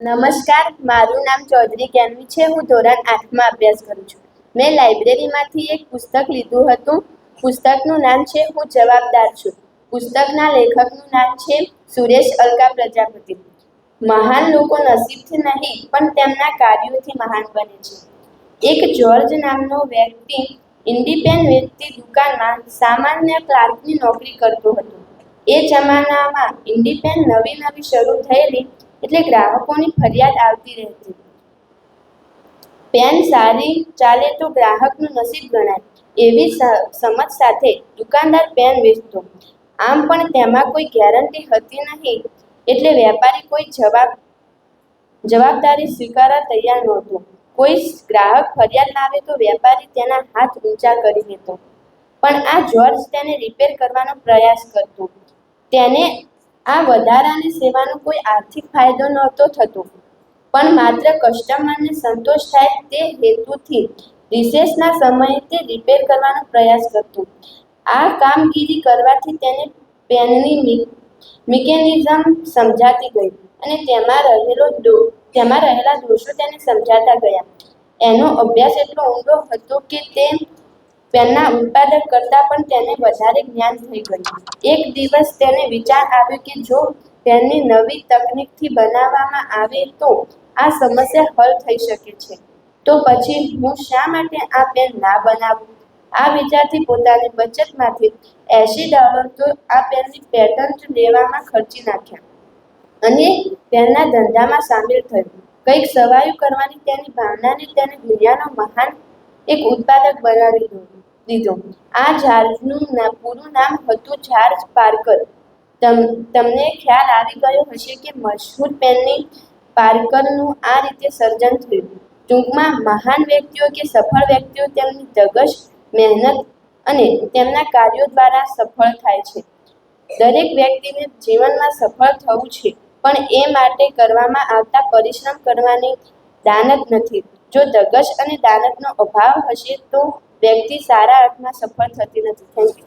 નમસ્કાર, મારું નામ ચૌધરી જ્ઞાનવી છે. હું ધોરણ આઠમાં અભ્યાસ કરું છું. મેં લાઇબ્રેરીમાંથી એક પુસ્તક લીધું હતું. પુસ્તકનું નામ છે, હું જવાબદાર છું. પુસ્તકના લેખકનું નામ છે, સુરેશ અલકા પ્રજાપતિ. મહાન લોકો નસીબથી નહીં, પણ તેમના કાર્યોથી મહાન બને છે. એક જ્યોર્જ નામનો વ્યક્તિ ઇન્ડિપેન્ડ વ્યક્તિ દુકાનમાં સામાન્ય ક્લાર્કની નોકરી કરતો હતો. એ જમાનામાં ઇન્ડિપેન્ડ નવી નવી શરૂ થયેલી એટલે ગ્રાહકોની ફરિયાદ આવતી રહેતી. પેન સારી ચાલે તો ગ્રાહકનું નસીબ ગણાય, એવી સમજ સાથે દુકાનદાર પેન વેચતો. આમ પણ તેમાં કોઈ ગેરંટી હતી નહીં, એટલે વેપારી કોઈ જવાબ, જવાબદારી સ્વીકારવા તૈયાર નહોતો. કોઈ ગ્રાહક ફરિયાદ લાવે તો વેપારી તેના હાથ ઊંચા કરી દેતો. પણ આ જ્યોર્જ તેને રિપેર કરવાનો પ્રયાસ કરતો. તેને આ વધારાની સેવાનો કોઈ આર્થિક ફાયદો નહોતો થતો. પણ માત્ર કસ્ટમરને સંતોષ થાય તે હેતુથી રિસેસના સમયે તે રિપેર કરવાનો પ્રયાસ કરતો. આ કામગીરી કરવાથી તેને પેનની મિકેનિઝમ સમજાતી ગઈ અને તેમાં રહેલો તેમાં રહેલા દોષો તેને સમજાતા ગયા. એનો અભ્યાસ એટલો ઊંડો હતો કે તે પેનના ઉત્પાદક કરતાં પણ તેને વધારે જ્ઞાન થઈ ગયું. એક દિવસ તેને વિચાર આવ્યો કે જો પેનની નવી તકનીકથી બનાવવામાં આવે તો આ સમસ્યા હલ થઈ શકે છે. તો પછી હું શા માટે આ પેન ના બનાવું? આ વિચારથી પોતાની બચતમાંથી એંશી ડોલર તો આ પેનની પેટન્ટ લેવામાં ખર્ચી નાખ્યા. અને પેનના ધંધામાં સામેલ થયું. કંઈક સવાયું કરવાની તેની ભાવનાને તેને દુનિયાનો મહાન એક ઉત્પાદક બનાવી દીધો દીધો. આ જાર્જનું ના, પૂરું નામ હતું જાર્જ પાર્કર. તમ, તમને ખ્યાલ આવી ગયો હશે કે મશહૂર પેનની પાર્કરનું આ રીતે સર્જન થયું. ટૂંકમાં મહાન વ્યક્તિઓ કે સફળ વ્યક્તિઓ તેમની ધગશ, મહેનત અને તેમના કાર્યો દ્વારા સફળ થાય છે. દરેક વ્યક્તિને જીવનમાં સફળ થવું છે, પણ એ માટે કરવામાં આવતા પરિશ્રમ કરવાની દાનત નથી. જો ધગશ અને દાનતનો અભાવ હશે તો વ્યક્તિ સારા અર્થમાં સફળ થતી નથી. Thank you